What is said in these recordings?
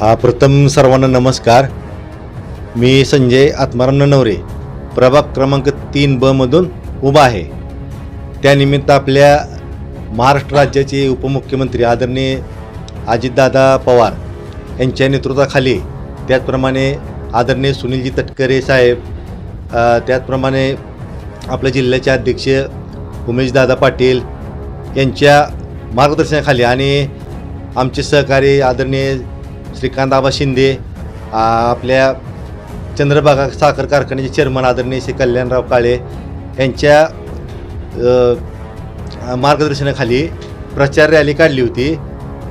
हा प्रथम सर्वांना नमस्कार. मी संजय आत्माराम ननवरे. प्रभाग क्रमांक तीन ब मधून उभा आहे. त्यानिमित्त आपल्या महाराष्ट्र राज्याचे उपमुख्यमंत्री आदरणीय अजितदादा पवार यांच्या नेतृत्वाखाली त्याचप्रमाणे आदरणीय सुनीलजी तटकरे साहेब त्याचप्रमाणे आपल्या जिल्ह्याचे अध्यक्ष उमेशदादा पाटील यांच्या मार्गदर्शनाखाली आणि आमचे सहकारी आदरणीय श्रीकांत आबा शिंदे आपल्या चंद्रभागा साखर कारखान्याचे चेअरमन आदरणीय श्री कल्याणराव काळे यांच्या मार्गदर्शनाखाली प्रचार रॅली काढली होती.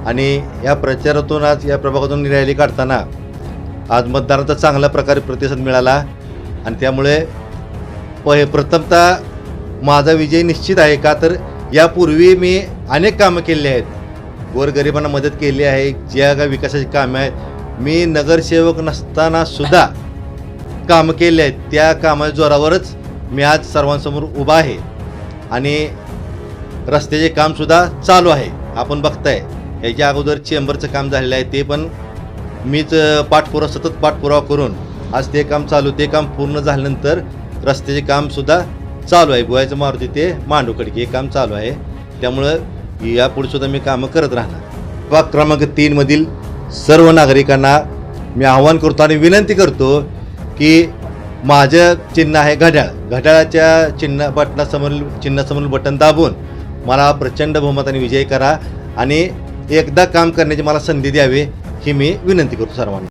आणि या प्रचारातून आज या प्रभागातून रॅली काढताना आज मतदारांचा चांगल्या प्रकारे प्रतिसाद मिळाला. आणि त्यामुळे प प्रथमतः माझा विजय निश्चित आहे का? तर यापूर्वी मी अनेक कामं केली आहेत. गोरगरिबांना मदत केली आहे ज्या काय विकासाची कामं आहेत. मी नगरसेवक नसताना सुद्धा कामं केली आहेत. त्या कामाच्या जोरावरच मी आज सर्वांसमोर उभा आहे. आणि रस्त्याचे कामसुद्धा चालू आहे आपण बघताय. याच्या अगोदर चेंबरचं काम झालेलं आहे ते पण मीच पाठपुरा पाठपुरावा सतत पाठपुरावा करून आज ते काम चालू ते काम पूर्ण झाल्यानंतर रस्त्याचे कामसुद्धा चालू आहे. गोव्याचं मारुती ते मांडूकडकी हे काम चालू आहे. त्यामुळं यापुढे सुद्धा मी कामं करत राहणार. विभाग क्रमांक तीनमधील सर्व नागरिकांना मी आवाहन करतो आणि विनंती करतो की माझं चिन्ह आहे घड्याळ. घड्याळाच्या चिन्ह बटनासमोरील चिन्हासमोर बटन दाबून मला प्रचंड बहुमताने विजय करा आणि एकदा काम करण्याची मला संधी द्यावी ही मी विनंती करतो सर्वांना.